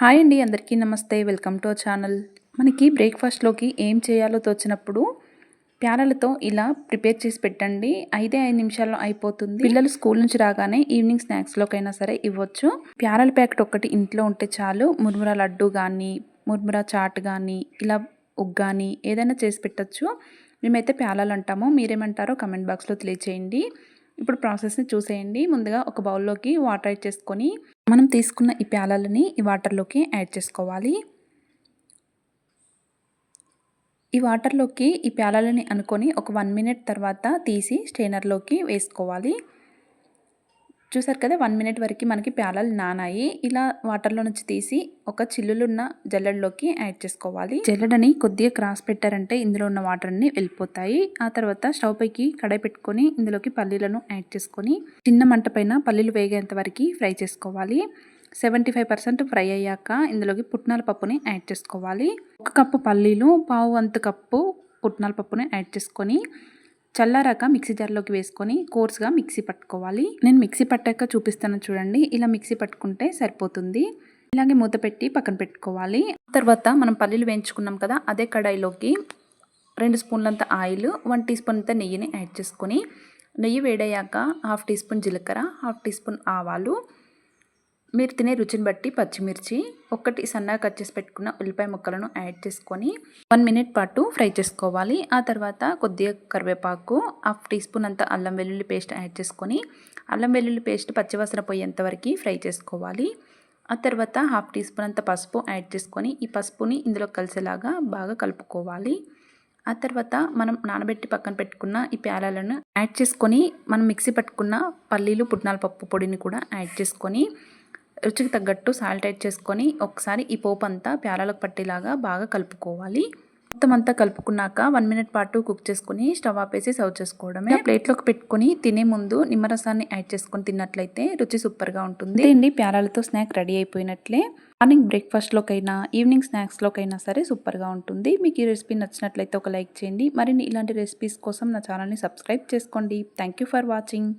Hi అండి అందరికీ నమస్తే. Welcome to channel. మనకి బ్రేక్ఫాస్ట్లోకి ఏం చేయాలో తోచినప్పుడు ప్యారలతో ఇలా ప్రిపేర్ చేసి పెట్టండి. ఐదే ఐదు నిమిషాల్లో అయిపోతుంది. పిల్లలు స్కూల్ నుంచి రాగానే ఈవినింగ్ స్నాక్స్లోకైనా సరే ఇవ్వచ్చు. ప్యారల ప్యాకెట్ ఒకటి ఇంట్లో ఉంటే చాలు. మురుముర లడ్డు కానీ మురుముర చాట్ కానీ ఇలా ఉగ్గాని ఏదైనా చేసి పెట్టచ్చు. మేమైతే ప్యాలాలు అంటాము. మీరేమంటారో కమెంట్ బాక్స్లో తెలియచేయండి. ఇప్పుడు ప్రాసెస్ని చూసేయండి. ముందుగా ఒక బౌల్లోకి వాటర్ యాడ్ చేసుకొని మనం తీసుకున్న ఈ ప్యాలలని ఈ వాటర్లోకి యాడ్ చేసుకోవాలి. ఈ వాటర్లోకి ఈ ప్యాలలని అనుకొని ఒక వన్ మినిట్ తర్వాత తీసి స్టెయినర్లోకి వేసుకోవాలి. చూసారు కదా వన్ మినిట్ వరకు మనకి ప్యాలలు నానాయి. ఇలా వాటర్లో నుంచి తీసి ఒక చిల్లులున్న జల్లెడలోకి యాడ్ చేసుకోవాలి. జల్లెడని కొద్దిగా క్రాస్ పెట్టారంటే ఇందులో ఉన్న వాటర్ అన్ని వెళ్ళిపోతాయి. ఆ తర్వాత స్టవ్ పైకి కడాయి పెట్టుకొని ఇందులోకి పల్లీలను యాడ్ చేసుకొని చిన్న మంట పైన పల్లీలు వేగేంత వరకు ఫ్రై చేసుకోవాలి. సెవెంటీ ఫైవ్ పర్సెంట్ ఫ్రై అయ్యాక ఇందులోకి పుట్నాల పప్పుని యాడ్ చేసుకోవాలి. ఒక కప్పు పల్లీలు పావు వంతు కప్పు పుట్నాల పప్పుని యాడ్ చేసుకొని చల్లారాక మిక్సీ జార్లోకి వేసుకొని కోర్స్గా మిక్సీ పట్టుకోవాలి. నేను మిక్సీ పట్టాక చూపిస్తాను చూడండి. ఇలా మిక్సీ పట్టుకుంటే సరిపోతుంది. ఇలాగే మూత పెట్టి పక్కన పెట్టుకోవాలి. తర్వాత మనం పల్లీలు వేయించుకున్నాం కదా అదే కడాయిలోకి రెండు స్పూన్లంత ఆయిల్ వన్ టీ స్పూన్ అంత నెయ్యిని యాడ్ చేసుకొని నెయ్యి వేడయ్యాక హాఫ్ టీ స్పూన్ జీలకర్ర హాఫ్ టీ స్పూన్ ఆవాలు మీరు తినే రుచిని బట్టి పచ్చిమిర్చి ఒకటి సన్నగా కట్ చేసి పెట్టుకున్న ఉల్లిపాయ ముక్కలను యాడ్ చేసుకొని వన్ మినిట్ పాటు ఫ్రై చేసుకోవాలి. ఆ తర్వాత కొద్దిగా కరివేపాకు హాఫ్ టీ స్పూన్ అంత అల్లం వెల్లుల్లి పేస్ట్ యాడ్ చేసుకొని అల్లం వెల్లుల్లి పేస్ట్ పచ్చివాసన పోయేంత వరకు ఫ్రై చేసుకోవాలి. ఆ తర్వాత హాఫ్ టీ స్పూన్ అంత పసుపు యాడ్ చేసుకొని ఈ పసుపుని ఇందులో కలిసేలాగా బాగా కలుపుకోవాలి. ఆ తర్వాత మనం నానబెట్టి పక్కన పెట్టుకున్న ఈ ప్యాలాలను యాడ్ చేసుకొని మనం మిక్సీ పట్టుకున్న పల్లీలు పుట్నాల పప్పు పొడిని కూడా యాడ్ చేసుకొని రుచికి తగ్గట్టు సాల్ట్ యాడ్ చేసుకొని ఒకసారి ఈ పోపు అంతా ప్యాలలకు పట్టేలాగా బాగా కలుపుకోవాలి. మొత్తం అంతా కలుపుకున్నాక వన్ మినిట్ పాటు కుక్ చేసుకుని స్టవ్ ఆపేసి సర్వ్ చేసుకోవడమే. ప్లేట్లోకి పెట్టుకొని తినే ముందు నిమ్మరసాన్ని యాడ్ చేసుకొని తిన్నట్లయితే రుచి సూపర్గా ఉంటుంది. అండి ప్యారాలతో స్నాక్ రెడీ అయిపోయినట్లే. మార్నింగ్ బ్రేక్ఫాస్ట్లోకైనా ఈవినింగ్ స్నాక్స్లోకైనా సరే సూపర్గా ఉంటుంది. మీకు ఈ రెసిపీ నచ్చినట్లయితే ఒక లైక్ చేయండి. మరిన్ని ఇలాంటి రెసిపీస్ కోసం నా ఛానల్ని సబ్స్క్రైబ్ చేసుకోండి. Thank for watching